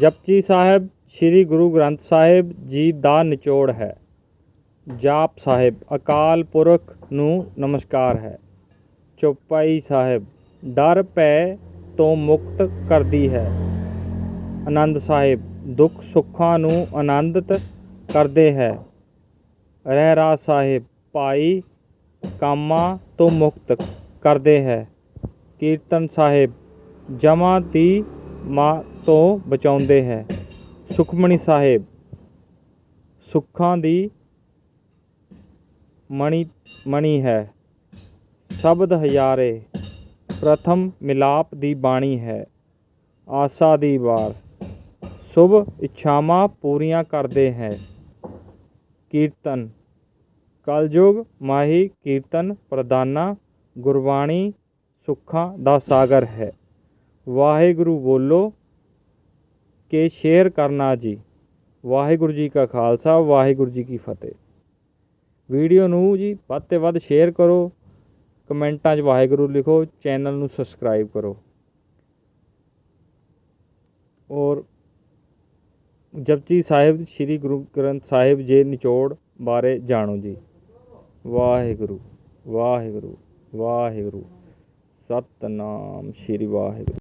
ਜਪਜੀ ਸਾਹਿਬ, ਸ੍ਰੀ ਗੁਰੂ ਗ੍ਰੰਥ ਸਾਹਿਬ ਜੀ ਦਾ ਨਿਚੋੜ ਹੈ। ਜਾਪ ਸਾਹਿਬ, ਅਕਾਲ ਪੁਰਖ ਨੂੰ ਨਮਸਕਾਰ ਹੈ। ਚੌਪਾਈ ਸਾਹਿਬ, ਡਰ ਭੈ ਤੋਂ ਮੁਕਤ ਕਰਦੀ ਹੈ। ਆਨੰਦ ਸਾਹਿਬ, ਦੁੱਖ ਸੁੱਖਾਂ ਨੂੰ ਆਨੰਦਿਤ ਕਰਦੇ ਹੈ। ਰਹਿਰਾ ਸਾਹਿਬ, ਭਾਈ ਕਾਮਾਂ ਤੋਂ ਮੁਕਤ ਕਰਦੇ ਹੈ। ਕੀਰਤਨ ਸਾਹਿਬ, ਜਮਾਂ ਦੀ ਮਾਂ ਤੋਂ ਬਚਾਉਂਦੇ ਹੈ। ਸੁਖਮਣੀ ਸਾਹਿਬ, ਸੁੱਖਾਂ ਦੀ ਮਣੀ ਮਣੀ ਹੈ। ਸ਼ਬਦ ਹਜ਼ਾਰੇ, ਪ੍ਰਥਮ ਮਿਲਾਪ ਦੀ ਬਾਣੀ ਹੈ। ਆਸਾ ਦੀ ਵਾਰ, ਸ਼ੁਭ ਇੱਛਾਵਾਂ ਪੂਰੀਆਂ ਕਰਦੇ ਹੈ। ਕੀਰਤਨ, ਕਲਯੁਗ ਮਾਹੀ ਕੀਰਤਨ ਪ੍ਰਦਾਨਾ ਗੁਰਬਾਣੀ ਸੁੱਖਾਂ ਦਾ ਸਾਗਰ ਹੈ। ਵਾਹਿਗੁਰੂ ਬੋਲੋ ਕਿ ਸ਼ੇਅਰ ਕਰਨਾ ਜੀ। ਵਾਹਿਗੁਰੂ ਜੀ ਕਾ ਖਾਲਸਾ, ਵਾਹਿਗੁਰੂ ਜੀ ਕੀ ਫਤਿਹ। ਵੀਡੀਓ ਨੂੰ ਜੀ ਵੱਧ ਤੋਂ ਵੱਧ ਸ਼ੇਅਰ ਕਰੋ, ਕਮੈਂਟਾਂ 'ਚ ਵਾਹਿਗੁਰੂ ਲਿਖੋ, ਚੈਨਲ ਨੂੰ ਸਬਸਕ੍ਰਾਈਬ ਕਰੋ। ਔਰ ਜਪਜੀ ਸਾਹਿਬ, ਸ੍ਰੀ ਗੁਰੂ ਗ੍ਰੰਥ ਸਾਹਿਬ ਜੀ ਨਿਚੋੜ ਬਾਰੇ ਜਾਣੋ ਜੀ। ਵਾਹਿਗੁਰੂ ਵਾਹਿਗੁਰੂ ਵਾਹਿਗੁਰੂ। ਸਤਨਾਮ ਸ੍ਰੀ ਵਾਹਿਗੁਰੂ।